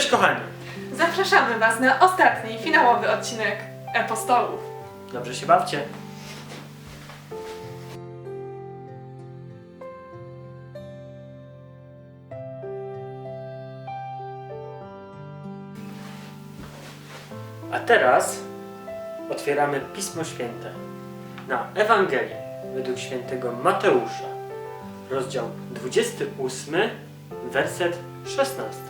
Cześć kochani! Zapraszamy Was na ostatni, finałowy odcinek Apostołów. Dobrze się bawcie. A teraz otwieramy Pismo Święte na Ewangelię według świętego Mateusza, rozdział 28, werset 16.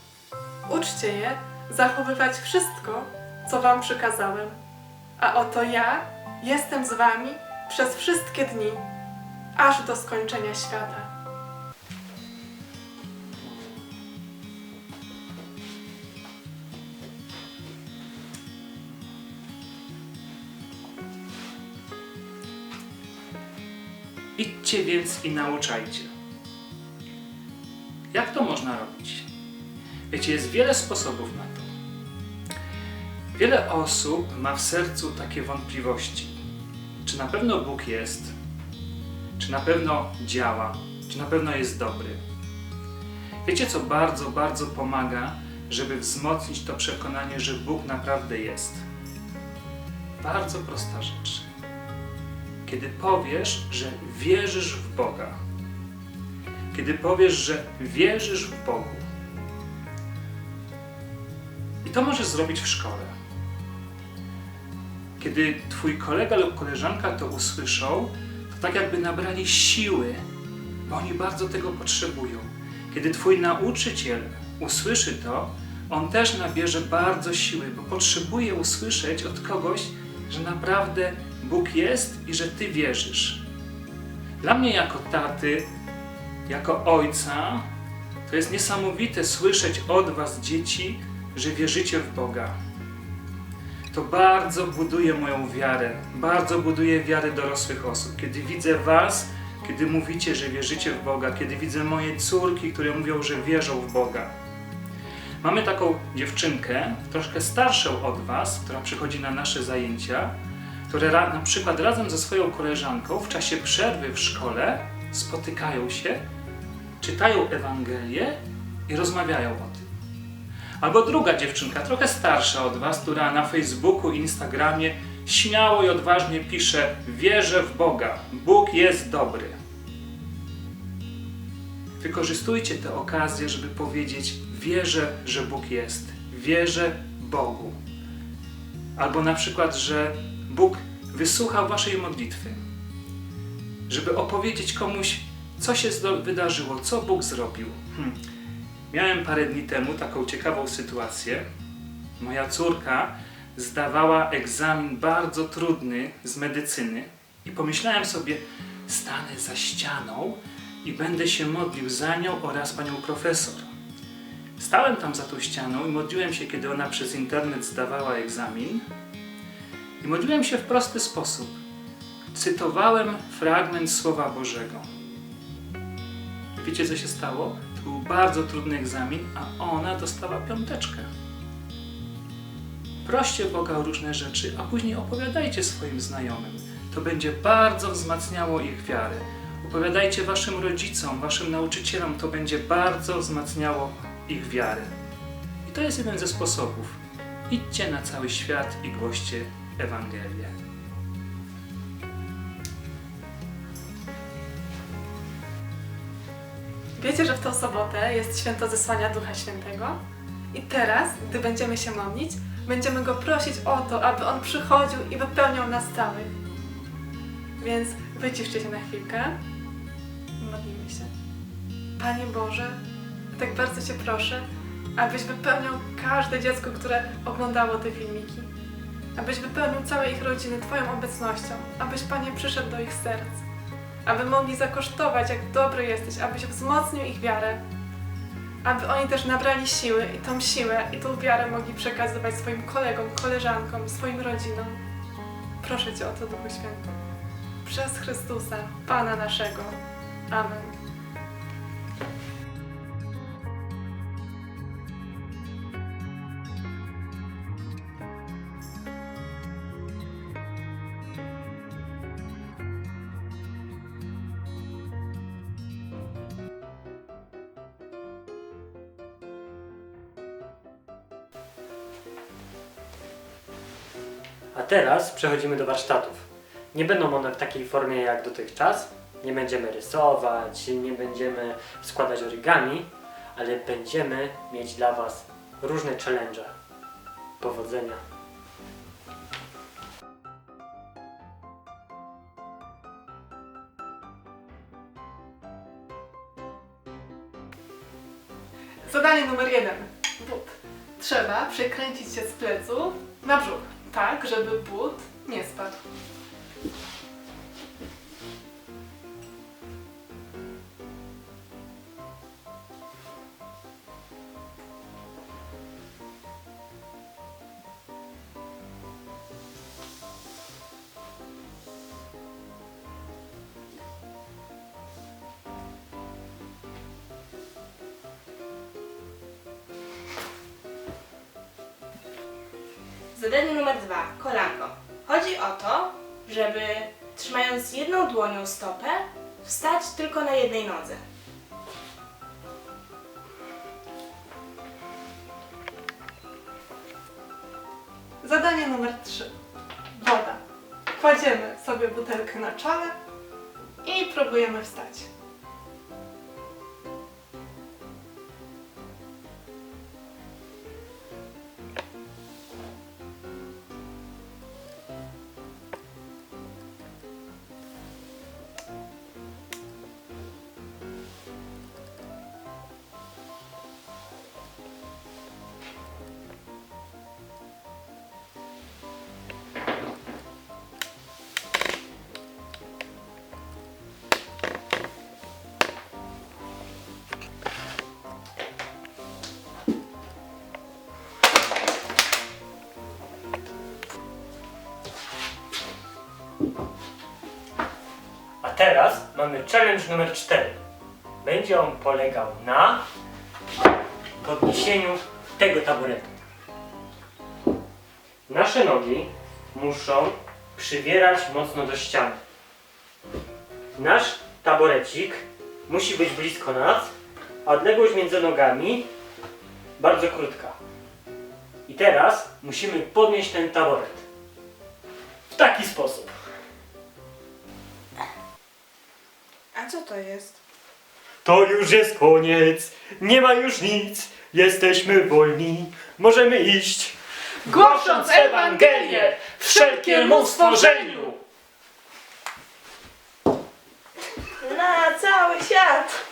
Uczcie je zachowywać wszystko, co wam przykazałem. A oto ja jestem z wami przez wszystkie dni, aż do skończenia świata. Idźcie więc i nauczajcie. Wiecie, jest wiele sposobów na to. Wiele osób ma w sercu takie wątpliwości. Czy na pewno Bóg jest? Czy na pewno działa? Czy na pewno jest dobry? Wiecie, co bardzo, bardzo pomaga, żeby wzmocnić to przekonanie, że Bóg naprawdę jest? Bardzo prosta rzecz kiedy powiesz, że wierzysz w Boga, kiedy powiesz, że wierzysz w Bogu. I to możesz zrobić w szkole. Kiedy twój kolega lub koleżanka to usłyszą, to tak jakby nabrali siły, bo oni bardzo tego potrzebują. Kiedy twój nauczyciel usłyszy to, on też nabierze bardzo siły, bo potrzebuje usłyszeć od kogoś, że naprawdę Bóg jest i że Ty wierzysz. Dla mnie, jako taty, jako ojca, to jest niesamowite słyszeć od Was, dzieci, że wierzycie w Boga. To bardzo buduje moją wiarę, bardzo buduje wiarę dorosłych osób. Kiedy widzę Was, kiedy mówicie, że wierzycie w Boga, kiedy widzę moje córki, które mówią, że wierzą w Boga. Mamy taką dziewczynkę, troszkę starszą od Was, która przychodzi na nasze zajęcia, które na przykład razem ze swoją koleżanką w czasie przerwy w szkole spotykają się, czytają Ewangelię i rozmawiają o tym. Albo druga dziewczynka, trochę starsza od Was, która na Facebooku Instagramie śmiało i odważnie pisze: Wierzę w Boga, Bóg jest dobry. Wykorzystujcie tę okazję, żeby powiedzieć: Wierzę, że Bóg jest, wierzę Bogu. Albo na przykład, że Bóg wysłuchał Waszej modlitwy, żeby opowiedzieć komuś, co się wydarzyło, co Bóg zrobił. Hm. Miałem parę dni temu taką ciekawą sytuację. Moja córka zdawała egzamin bardzo trudny z medycyny i pomyślałem sobie, stanę za ścianą i będę się modlił za nią oraz panią profesor. Stałem tam za tą ścianą i modliłem się, kiedy ona przez internet zdawała egzamin. I modliłem się w prosty sposób. Cytowałem fragment Słowa Bożego. Wiecie, co się stało? To był bardzo trudny egzamin, a ona dostała piąteczkę. Proście Boga o różne rzeczy, a później opowiadajcie swoim znajomym. To będzie bardzo wzmacniało ich wiarę. Opowiadajcie waszym rodzicom, waszym nauczycielom, to będzie bardzo wzmacniało ich wiarę. I to jest jeden ze sposobów. Idźcie na cały świat i głoście Ewangelię. Wiecie, że w tą sobotę jest święto zesłania Ducha Świętego? I teraz, gdy będziemy się modlić, będziemy Go prosić o to, aby On przychodził i wypełniał nas całych. Więc wyciszcie się na chwilkę i modlimy się. Panie Boże, tak bardzo Cię proszę, abyś wypełniał każde dziecko, które oglądało te filmiki. Abyś wypełnił całe ich rodziny Twoją obecnością, abyś Panie przyszedł do ich serc, aby mogli zakosztować, jak dobry jesteś, abyś wzmocnił ich wiarę, aby oni też nabrali siły i tą siłę i tą wiarę mogli przekazywać swoim kolegom, koleżankom, swoim rodzinom. Proszę Cię o to, Duchu Święty. Przez Chrystusa, Pana naszego. Amen. A teraz przechodzimy do warsztatów. Nie będą one w takiej formie jak dotychczas. Nie będziemy rysować, nie będziemy składać origami, ale będziemy mieć dla Was różne challenge. Powodzenia! Zadanie numer jeden. But. Trzeba przekręcić się z pleców na brzuch, tak, żeby but nie spadł. Zadanie numer dwa. Kolanko. Chodzi o to, żeby trzymając jedną dłonią stopę, wstać tylko na jednej nodze. Zadanie numer 3. Woda. Kładziemy sobie butelkę na czole i próbujemy wstać. Mamy challenge numer 4. Będzie on polegał na podniesieniu tego taboretu. Nasze nogi muszą przywierać mocno do ściany. Nasz taborecik musi być blisko nas, a odległość między nogami bardzo krótka. I teraz musimy podnieść ten taboret. W taki sposób. Co to jest? To już jest koniec, nie ma już nic, jesteśmy wolni, możemy iść. Głosząc Ewangelię wszelkiemu stworzeniu. Na cały świat!